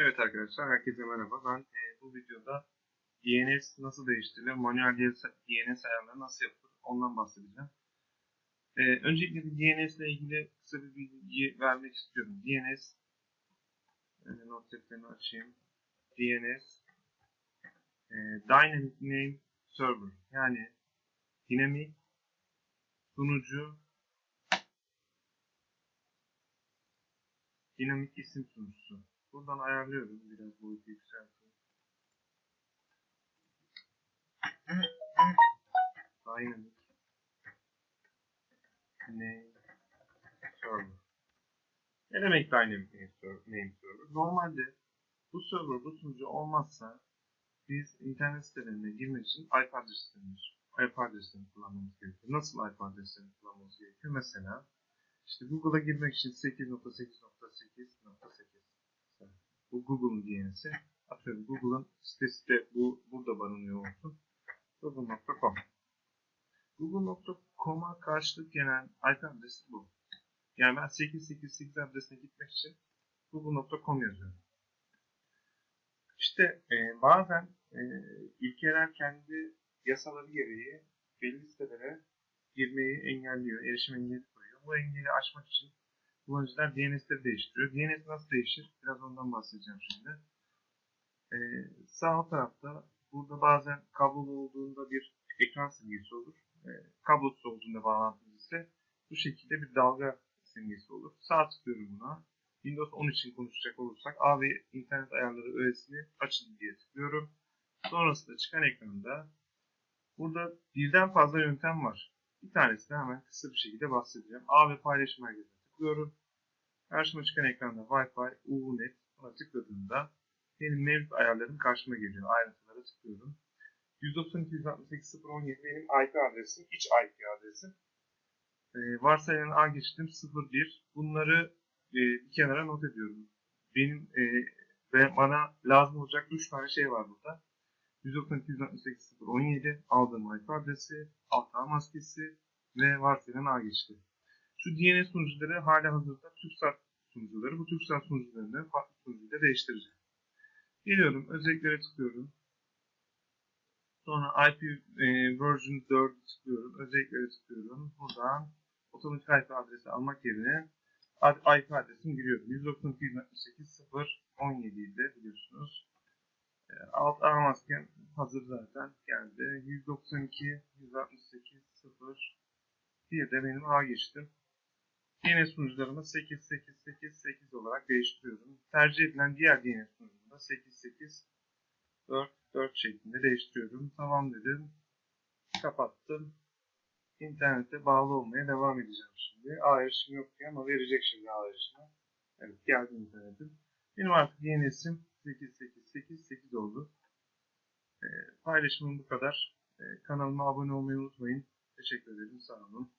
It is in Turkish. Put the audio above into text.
Evet arkadaşlar, herkese merhaba. Ben e, bu videoda DNS nasıl değiştirilir, manuel DNS ayarları nasıl yapılır ondan bahsedeceğim. E, öncelikle DNS ile ilgili kısa bir bilgi vermek istiyorum. DNS, e, not defterini açayım. DNS, e, Dynamic Name Server, yani dinamik sunucu dinamik isim sunucusu. Buradan ayarlıyorum. Biraz boyutu yükselteyim. Dynamic Name Server. Ne demek Dynamic? Name server? Normalde bu server, bu sunucu olmazsa biz internet sitelerine girmek için IP adreslerini, IP adreslerini kullanmamız gerekiyor. Nasıl IP adreslerini kullanmamız gerekiyor? Mesela işte Google'a girmek için 8.8.8.8 bu Google'un DNS'i. Atıyorum Google'ın sitesi de bu burada barınıyor olsun. Google.com Google.com'a karşılık gelen IP adresi bu. Yani ben 888 adresine gitmek için Google.com yazıyorum. İşte e, bazen e, ülkeler kendi yasaları gereği belli sitelere girmeyi engelliyor, erişim engeli koyuyor. Bu engeli aşmak için kullanıcılar DNS'leri değiştiriyor. DNS nasıl değişir? Biraz ondan bahsedeceğim şimdi. Ee, sağ tarafta burada bazen kablolu olduğunda bir ekran simgesi olur. Ee, kablosuz olduğunda bağlantılı ise bu şekilde bir dalga simgesi olur. Sağ tıklıyorum buna. Windows 10 için konuşacak olursak A ve internet ayarları öğesini açın diye tıklıyorum. Sonrasında çıkan ekranda burada birden fazla yöntem var. Bir tanesini hemen kısa bir şekilde bahsedeceğim. A ve paylaşım merkezine tıklıyorum. Karşıma çıkan ekranda Wi-Fi, UUNet buna tıkladığımda benim mevcut ayarlarım karşıma geliyor. Ayrıntılara tıklıyorum. 192.168.0.17 benim IP adresim, iç IP adresim. Ee, varsayılan A geçtim 01. Bunları e, bir kenara not ediyorum. Benim e, ve bana lazım olacak 3 tane şey var burada. 192.168.0.17 aldığım IP adresi, alt ağ maskesi ve varsayılan A geçti. Şu DNS sunucuları hala hazırda TürkSat sunucuları. Bu TürkSat sunucularını farklı sunucuyla değiştireceğim. Geliyorum, özelliklere tıklıyorum. Sonra IP e, version 4 tıklıyorum, özelliklere tıklıyorum. Buradan otomatik IP adresi almak yerine IP adresimi giriyorum. 192.168.0.17 ile biliyorsunuz. E, alt ağ maskem hazır zaten geldi. 192.168.0 bir de benim A geçtim. DNS sunucularımı 8888 olarak değiştiriyorum. Tercih edilen diğer DNS sunucumda 8844 şeklinde değiştiriyorum. Tamam dedim. Kapattım. İnternete bağlı olmaya devam edeceğim şimdi. A erişim yok diye ama verecek şimdi A erişimi. Evet geldi internetim. Benim artık DNS'im 8888 oldu. E, paylaşımım bu kadar. E, kanalıma abone olmayı unutmayın. Teşekkür ederim. Sağ olun.